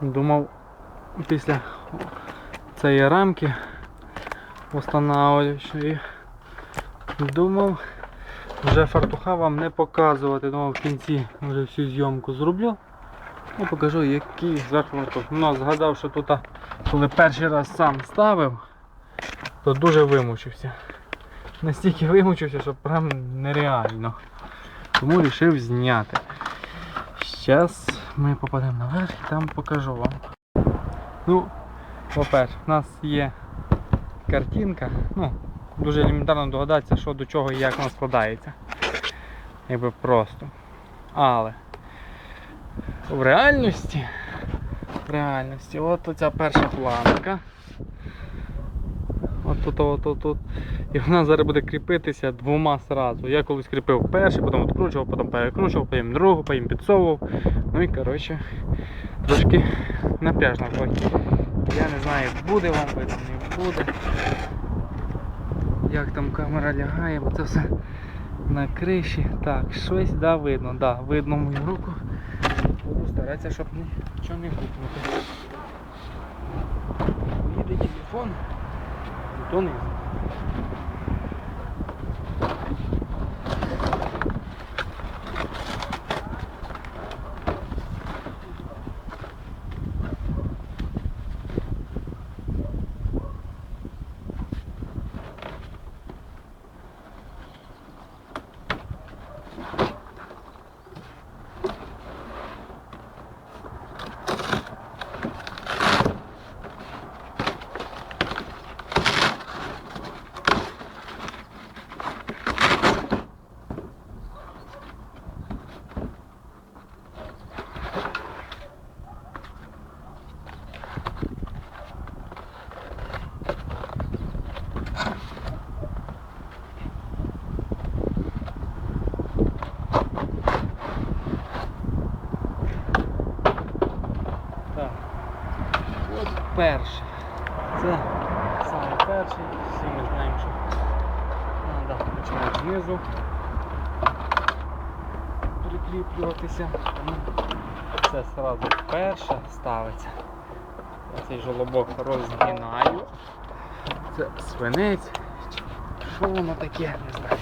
Думав після цієї рамки встановлюючої. Думав вже фартуха вам не показувати. Думав в кінці вже всю зйомку зроблю. І покажу який зверху фартух. Ну, згадав, що тут, коли перший раз сам ставив, то дуже вимучився. Настільки вимучився, що прям нереально. Тому вирішив зняти. Зараз ми попадемо наверх і там покажу вам. Ну, по-перше, в нас є картинка. Ну, дуже елементарно догадатися, що до чого і як вона складається. Якби просто. Але в реальності, в реальності, от оця перша планка. От тут, от тут, тут. І вона зараз буде кріпитися двома сразу. Я колись кріпив перший, потім відкручував, потім перекручував, потім другу, потім підсовував. Ну і коротше, трошки напряжно. Я не знаю, буде вам видно, не буде. Як там камера лягає, бо це все на криші. Так, щось да видно, да, видно мою руку. Буду старатися, щоб нічого не гукнути. Поїде телефон, то не Так. От перший. Це саме перший. Всі ми знаємо, що треба починати знизу. Прикріплюватися. Це одразу перше ставиться. Я цей жолобок розгинаю. Це свинець. Що воно таке? Не знаю.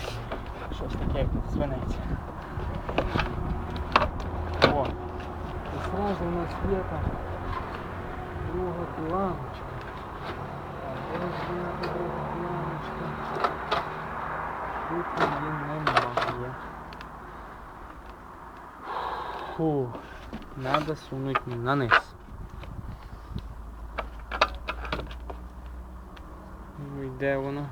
Щось таке як свинець. О. І сразу у нас є там друга планочка. Де та друга планочка? Тут її немає. Фу, надо сунути на низ. Ну де воно?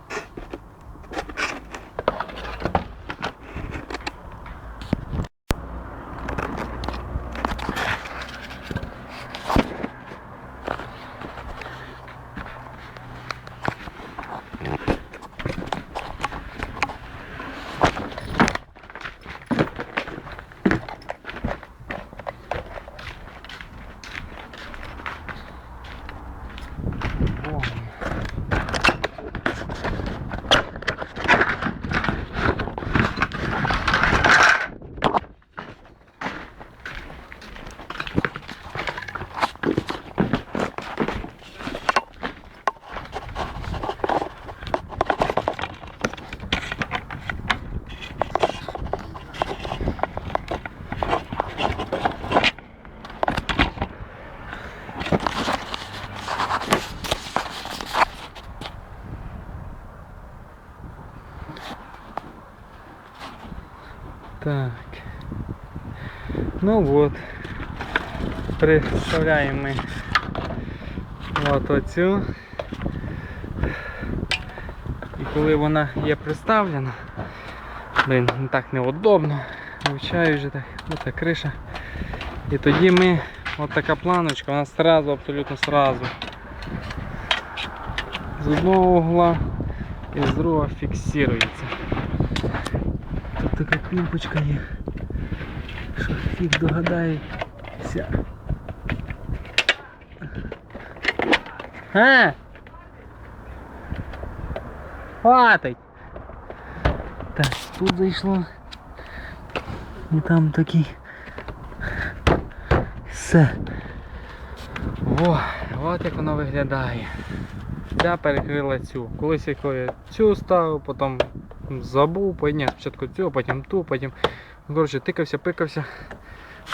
Так. Ну от. Представляємо ми от оцю. І коли вона є приставлена, блин, так неудобно. Вивчаю вже так, ота криша. І тоді ми, от така планочка, вона сразу, абсолютно сразу. З одного угла і з другого фіксується. Така клімпочка є. Що фіг догадається. А! Хватить! Так, тут зайшло. І там такий. Все. О, от як воно виглядає. Ця перекрила цю. Колись я цю ставив, потім забув, ні, спочатку цю, потім ту, потім. Ну, Коротше, тикався, пикався.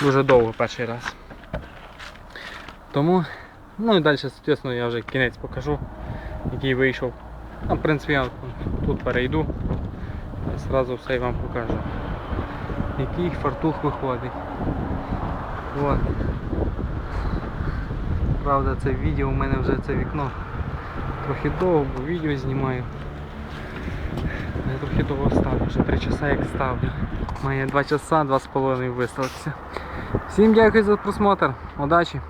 Дуже довго перший раз. Тому, ну і далі, звісно, я вже кінець покажу, який вийшов. А, в принципі, я тут перейду і одразу все вам покажу. Який фартух виходить. От. Правда, це відео у мене вже це вікно трохи довго, бо відео знімаю. Я трохи довго ставлю, вже 3 часа як ставлю. Має 2 часа, 2,5 виставитися. Всім дякую за просмотр. Удачі!